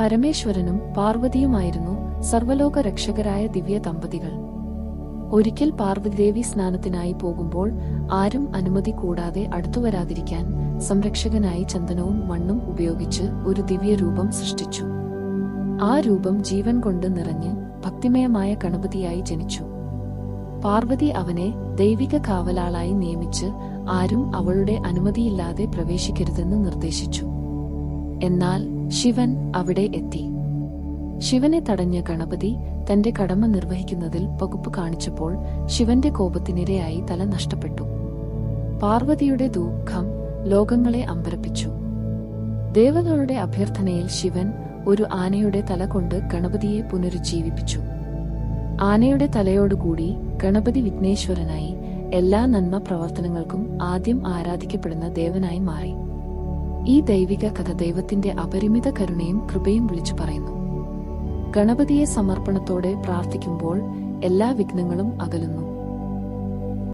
പരമേശ്വരനും പാർവതിയുമായിരുന്നു സർവലോക രക്ഷകരായ ദിവ്യ ദമ്പതികൾ. ഒരിക്കൽ പാർവതിദേവി സ്നാനത്തിനായി പോകുമ്പോൾ ആരും അനുമതി കൂടാതെ അടുത്തുവരാതിരിക്കാൻ സംരക്ഷകനായി ചന്ദനവും മണ്ണും ഉപയോഗിച്ച് ഒരു ദിവ്യ രൂപം സൃഷ്ടിച്ചു. ആ രൂപം ജീവൻ കൊണ്ട് നിറഞ്ഞ് ഭക്തിമയമായ ഗണപതിയായി ജനിച്ചു. പാർവതി അവനെ ദൈവിക കാവലാളായി നിയമിച്ച് ആരും അവളുടെ അനുമതിയില്ലാതെ പ്രവേശിക്കരുതെന്ന് നിർദ്ദേശിച്ചു. എന്നാൽ ശിവൻ അവിടെ എത്തി. ശിവനെ തടഞ്ഞ ഗണപതി തന്റെ കടമ നിർവഹിക്കുന്നതിൽ വകുപ്പ് കാണിച്ചപ്പോൾ ശിവന്റെ കോപത്തിനിരയായി തല നഷ്ടപ്പെട്ടു. പാർവതിയുടെ ദുഃഖം ലോകങ്ങളെ അമ്പരപ്പിച്ചു. ദേവതകളുടെ അഭ്യർത്ഥനയിൽ ശിവൻ ഒരു ആനയുടെ തല കൊണ്ട് ഗണപതിയെ പുനരുജ്ജീവിപ്പിച്ചു. ആനയുടെ തലയോടുകൂടി ഗണപതി വിഘ്നേശ്വരനായി എല്ലാ നന്മ പ്രവർത്തനങ്ങൾക്കും ആദ്യം ആരാധിക്കപ്പെടുന്ന ദേവനായി മാറി. ഈ ദൈവിക കഥ ദൈവത്തിന്റെ അപരിമിത കരുണയും കൃപയും വിളിച്ചു പറയുന്നു. ഗണപതിയെ സമർപ്പണത്തോടെ പ്രാർത്ഥിക്കുമ്പോൾ എല്ലാ വിഘ്നങ്ങളും അകലുന്നു.